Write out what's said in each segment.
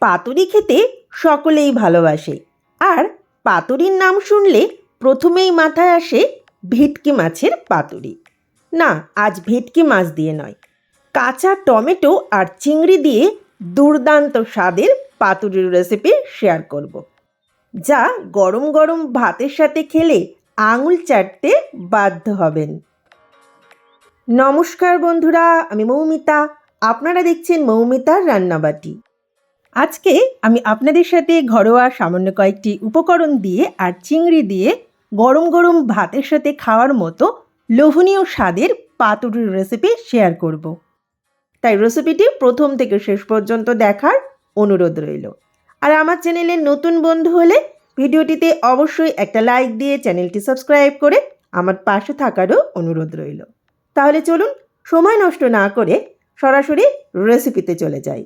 পাতুরি খেতে সকলেই ভালোবাসে। আর পাতুরির নাম শুনলে প্রথমেই মাথায় আসে ভেটকি মাছের পাতুরি। না, আজ ভেটকি মাছ দিয়ে নয়। কাঁচা টমেটো আর চিংড়ি দিয়ে দুর্দান্ত স্বাদের পাতুরির রেসিপি শেয়ার করব। যা গরম গরম ভাতের সাথে খেলে আঙুল চাটতে বাধ্য হবেন। নমস্কার বন্ধুরা, আমি মৌমিতা। আপনারা দেখছেন মৌমিতার রান্নাবাটি। আজকে আমি আপনাদের সাথে ঘরোয়া সামান্য কয়েকটি উপকরণ দিয়ে আর চিংড়ি দিয়ে গরম গরম ভাতের সাথে খাওয়ার মতো লোভনীয় স্বাদের পাতুরির রেসিপি শেয়ার করব। তাই রেসিপিটি প্রথম থেকে শেষ পর্যন্ত দেখার অনুরোধ রইল। আর আমার চ্যানেলের নতুন বন্ধু হলে ভিডিওটিতে অবশ্যই একটা লাইক দিয়ে চ্যানেলটি সাবস্ক্রাইব করে আমার পাশে থাকারও অনুরোধ রইল। তাহলে চলুন সময় নষ্ট না করে সরাসরি রেসিপিতে চলে যাই।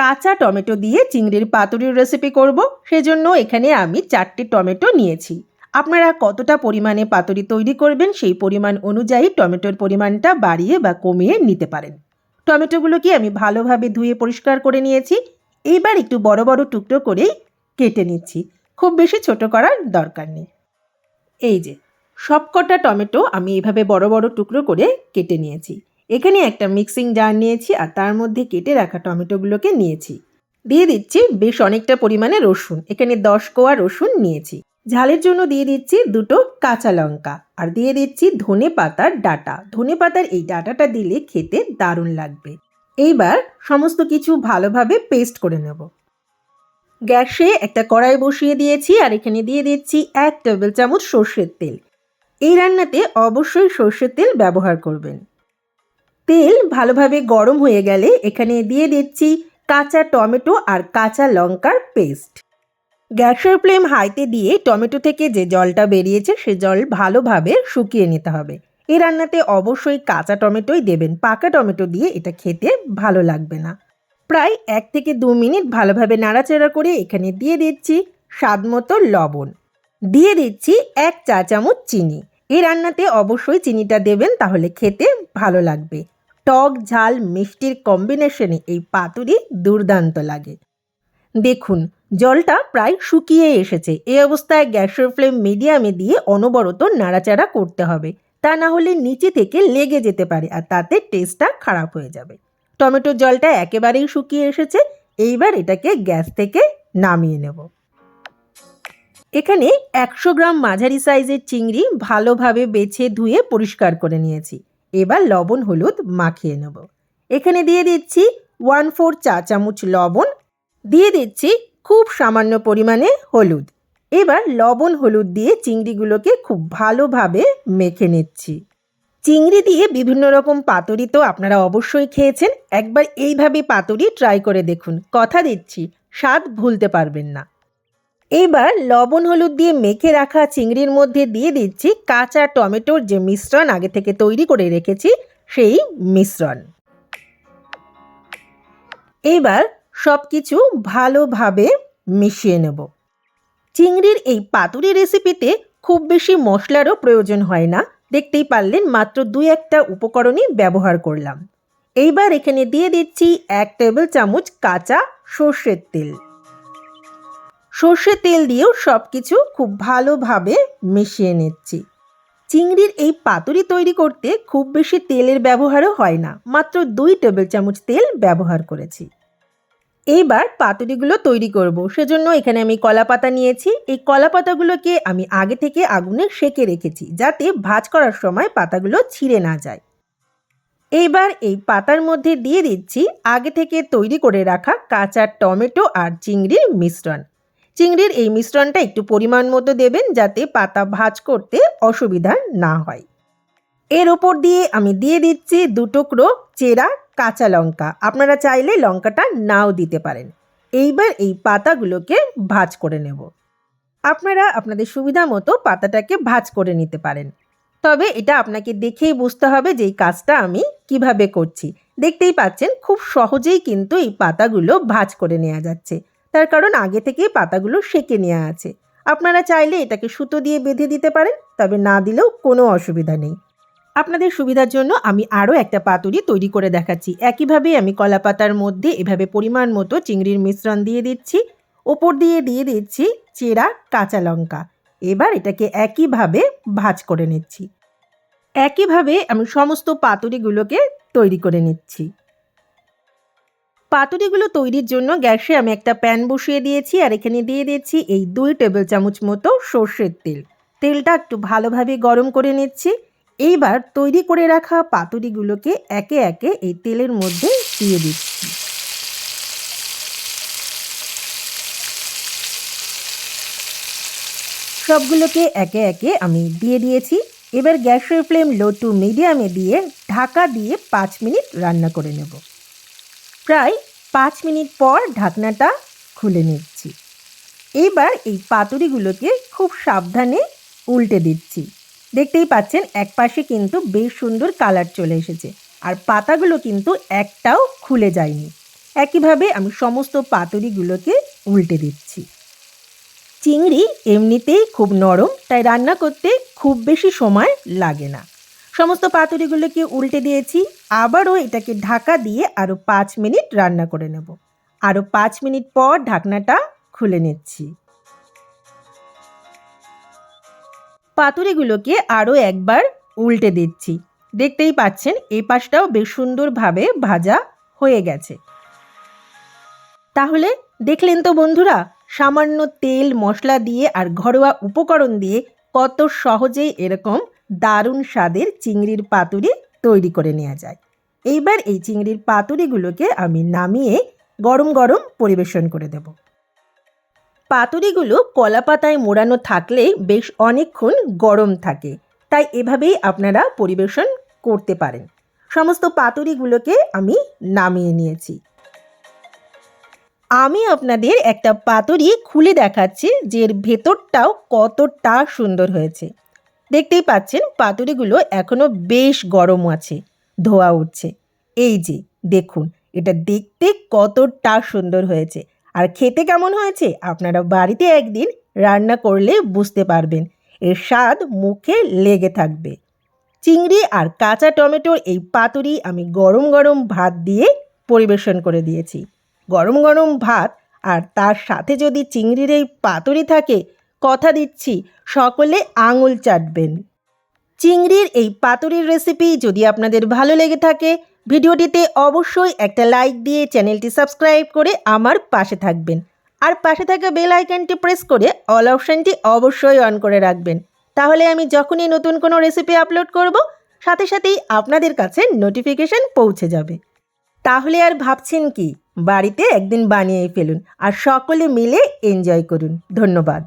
কাঁচা টমেটো দিয়ে চিংড়ির পাতুরির রেসিপি করব। সেজন্য এখানে আমি চারটে টমেটো নিয়েছি। আপনারা কতটা পরিমাণে পাতুরি তৈরি করবেন সেই পরিমাণ অনুযায়ী টমেটোর পরিমাণটা বাড়িয়ে বা কমিয়ে নিতে পারেন। টমেটোগুলোকে আমি ভালোভাবে ধুয়ে পরিষ্কার করে নিয়েছি। এইবার একটু বড় বড় টুকরো করেই কেটে নিচ্ছি। খুব বেশি ছোট করার দরকার নেই। এই যে, সবকটা টমেটো আমি এভাবে বড় বড় টুকরো করে কেটে নিয়েছি। এখানে একটা মিক্সিং জার নিয়েছি আর তার মধ্যে কেটে রাখা টমেটোগুলোকে নিয়েছি। দিয়ে দিচ্ছি বেশ অনেকটা পরিমাণে রসুন। এখানে দশ কোয়া রসুন নিয়েছি। ঝালের জন্য দিয়ে দিচ্ছি দুটো কাঁচা লঙ্কা আর দিয়ে দিচ্ছি ধনে পাতার ডাটা। ধনে পাতার এই ডাটাটা দিলে খেতে দারুণ লাগবে। এইবার সমস্ত কিছু ভালোভাবে পেস্ট করে নেব। গ্যাসে একটা কড়াই বসিয়ে দিয়েছি আর এখানে দিয়ে দিচ্ছি এক টেবিল চামচ সর্ষের তেল। এই রান্নাতে অবশ্যই সর্ষের তেল ব্যবহার করবেন। তেল ভালোভাবে গরম হয়ে গেলে এখানে দিয়ে দিচ্ছি কাঁচা টমেটো আর কাঁচা লঙ্কার পেস্ট। গ্যাসের ফ্লেম হাইতে দিয়ে টমেটো থেকে যে জলটা বেরিয়েছে সে জল ভালোভাবে শুকিয়ে নিতে হবে। এই রান্নাতে অবশ্যই কাঁচা টমেটোই দেবেন, পাকা টমেটো দিয়ে এটা খেতে ভালো লাগবে না। প্রায় এক থেকে দু মিনিট ভালোভাবে নাড়াচাড়া করে এখানে দিয়ে দিচ্ছি স্বাদ মতো লবণ। দিয়ে দিচ্ছি এক চা চামচ চিনি। এই রান্নাতে অবশ্যই চিনিটা দেবেন, তাহলে খেতে ভালো লাগবে। টক ঝাল মিষ্টির কম্বিনেশনে এই পাতুরি দুর্দান্ত লাগে। দেখুন, জলটা প্রায় শুকিয়ে এসেছে। এই অবস্থায় গ্যাসের ফ্লেম মিডিয়ামে দিয়ে অনবরত নাড়াচাড়া করতে হবে। তা না হলে নিচে থেকে লেগে যেতে পারে আর তাতে টেস্টটা খারাপ হয়ে যাবে। টমেটোর জলটা একেবারেই শুকিয়ে এসেছে। এইবার এটাকে গ্যাস থেকে নামিয়ে নেব। এখানে একশো গ্রাম মাঝারি সাইজের চিংড়ি ভালোভাবে বেছে ধুয়ে পরিষ্কার করে নিয়েছি। এবার লবণ, হলুদ মাখিয়ে নেব। এখানে দিয়ে দিচ্ছি ওয়ান ফোর চা চামচ লবণ, দিয়ে দিচ্ছি খুব সামান্য পরিমাণে হলুদ। এবার লবণ, হলুদ দিয়ে চিংড়িগুলোকে খুব ভালোভাবে মেখে নিচ্ছি। চিংড়ি দিয়ে বিভিন্ন রকম পাতুরি তো আপনারা অবশ্যই খেয়েছেন। একবার এইভাবে পাতুরি ট্রাই করে দেখুন। কথা দিচ্ছি, স্বাদ ভুলতে পারবেন না। এইবার লবণ, হলুদ দিয়ে মেখে রাখা চিংড়ির মধ্যে দিয়ে দিচ্ছি কাঁচা টমেটোর যে মিশ্রণ আগে থেকে তৈরি করে রেখেছি, সেই মিশ্রণ। এবার সব কিছু ভালোভাবে মিশিয়ে নেব। চিংড়ির এই পাতুরি রেসিপিতে খুব বেশি মশলারও প্রয়োজন হয় না। দেখতেই পারলেন, মাত্র দুই একটা উপকরণই ব্যবহার করলাম। এইবার এখানে দিয়ে দিচ্ছি এক টেবিল চামচ কাঁচা সর্ষের তেল। সর্ষের তেল দিয়েও সব কিছু খুব ভালোভাবে মিশিয়ে নিচ্ছি। চিংড়ির এই পাতুরি তৈরি করতে খুব বেশি তেলের ব্যবহারও হয় না, মাত্র দুই টেবিল চামচ তেল ব্যবহার করেছি। এইবার পাতুরিগুলো তৈরি করব, সেজন্য এখানে আমি কলা পাতা নিয়েছি। এই কলা পাতাগুলোকে আমি আগে থেকে আগুনে সেকে রেখেছি, যাতে ভাজ করার সময় পাতাগুলো ছিঁড়ে না যায়। এইবার এই পাতার মধ্যে দিয়ে দিচ্ছি আগে থেকে তৈরি করে রাখা কাঁচা টমেটো আর চিংড়ির মিশ্রণ। চিংড়ির এই মিশ্রণটা একটু পরিমাণ মতো দেবেন যাতে পাতা ভাজ করতে অসুবিধা না হয়। এর ওপর দিয়ে আমি দিয়ে দিচ্ছি দু টুকরো চেরা কাঁচা লঙ্কা। আপনারা চাইলে লঙ্কাটা নাও দিতে পারেন। এইবার এই পাতাগুলোকে ভাজ করে নেব। আপনারা আপনাদের সুবিধা মতো পাতাটাকে ভাজ করে নিতে পারেন। তবে এটা আপনাকে দেখেই বুঝতে হবে যে এই কাজটা আমি কীভাবে করছি। দেখতেই পাচ্ছেন খুব সহজেই কিন্তু এই পাতাগুলো ভাজ করে নেওয়া যাচ্ছে। তার কারণ আগে থেকেই পাতাগুলো সেকে নেওয়া আছে। আপনারা চাইলে এটাকে সুতো দিয়ে বেঁধে দিতে পারেন, তবে না দিলেও কোনো অসুবিধা নেই। আপনাদের সুবিধার জন্য আমি আরও একটা পাতুরি তৈরি করে দেখাচ্ছি। একইভাবে আমি কলা পাতার মধ্যে এভাবে পরিমাণ মতো চিংড়ির মিশ্রণ দিয়ে দিচ্ছি। ওপর দিয়ে দিয়ে দিচ্ছি চেরা কাঁচা লঙ্কা। এবার এটাকে একইভাবে ভাজ করে নিচ্ছি। একইভাবে আমি সমস্ত পাতুরিগুলোকে তৈরি করে নিচ্ছি। পাতুরিগুলো তৈরির জন্য গ্যাসে আমি একটা প্যান বসিয়ে দিয়েছি আর এখানে দিয়ে দিচ্ছি এই দুই টেবিল চামচ মতো সর্ষের তেল। তেলটা একটু ভালোভাবে গরম করে নিচ্ছি। এইবার তৈরি করে রাখা পাতুরিগুলোকে একে একে এই তেলের মধ্যে দিয়ে দিচ্ছি। সবগুলোকে একে একে আমি দিয়ে দিয়েছি। এবার গ্যাসের ফ্লেম লো টু মিডিয়ামে দিয়ে ঢাকা দিয়ে পাঁচ মিনিট রান্না করে নেব। প্রায় পাঁচ মিনিট পর ঢাকনাটা খুলে নিচ্ছি। এবার এই পাতুরিগুলোকে খুব সাবধানে উল্টে দিচ্ছি। দেখতেই পাচ্ছেন এক পাশে কিন্তু বেশ সুন্দর কালার চলে এসেছে আর পাতাগুলো কিন্তু একটাও খুলে যায়নি। একইভাবে আমি সমস্ত পাতুরিগুলোকে উল্টে দিচ্ছি। চিংড়ি এমনিতেই খুব নরম, তাই রান্না করতে খুব বেশি সময় লাগে না। সমস্ত পাতুরিগুলোকে উল্টে দিয়েছি। আবারও এটাকে ঢাকা দিয়ে আরও পাঁচ মিনিট রান্না করে নেব। আরও পাঁচ মিনিট পর ঢাকনাটা খুলে নিচ্ছি। পাতুরিগুলোকে আরও একবার উল্টে দিচ্ছি। দেখতেই পাচ্ছেন, এই পাশটাও বেশ সুন্দরভাবে ভাজা হয়ে গেছে। তাহলে দেখলেন তো বন্ধুরা, সামান্য তেল, মশলা দিয়ে আর ঘরোয়া উপকরণ দিয়ে কত সহজেই এরকম দারুণ স্বাদের চিংড়ির পাতুরি তৈরি করে নেওয়া যায়। এইবার এই চিংড়ির পাতুরিগুলোকে আমি নামিয়ে গরম গরম পরিবেশন করে দেব। পাতুরিগুলো কলা পাতায় মোড়ানো থাকলে বেশ অনেকক্ষণ গরম থাকে, তাই এভাবেই আপনারা পরিবেশন করতে পারেন। সমস্ত পাতুরিগুলোকে আমি নামিয়ে নিয়েছি। আমি আপনাদের একটা পাতুরি খুলে দেখাচ্ছি যে এর ভেতরটাও কতটা সুন্দর হয়েছে। দেখতেই পাচ্ছেন পাতুরিগুলো এখনও বেশ গরম আছে, ধোয়া উঠছে। এই যে, দেখুন, এটা দেখতে কতটা সুন্দর হয়েছে। আর খেতে কেমন হয়েছে আপনারা বাড়িতে একদিন রান্না করলে বুঝতে পারবেন। এর স্বাদ মুখে লেগে থাকবে। চিংড়ি আর কাঁচা টমেটোর এই পাতুরি আমি গরম গরম ভাত দিয়ে পরিবেশন করে দিয়েছি। গরম গরম ভাত আর তার সাথে যদি চিংড়ির এই পাতুরি থাকে কথা দিচ্ছি, সকলে আঙুল চাটবেন। চিংড়ির এই পাতুরির রেসিপি যদি আপনাদের ভালো লেগে থাকে, ভিডিওটিতে অবশ্যই একটা লাইক দিয়ে চ্যানেলটি সাবস্ক্রাইব করে আমার পাশে থাকবেন। আর পাশে থাকা বেল আইকনটি প্রেস করে অল অপশানটি অবশ্যই অন করে রাখবেন। তাহলে আমি যখনই নতুন কোনো রেসিপি আপলোড করব, সাথে সাথেই আপনাদের কাছে নোটিফিকেশন পৌঁছে যাবে। তাহলে আর ভাবছেন কি? বাড়িতে একদিন বানিয়ে ফেলুন আর সকলে মিলে এনজয় করুন। ধন্যবাদ।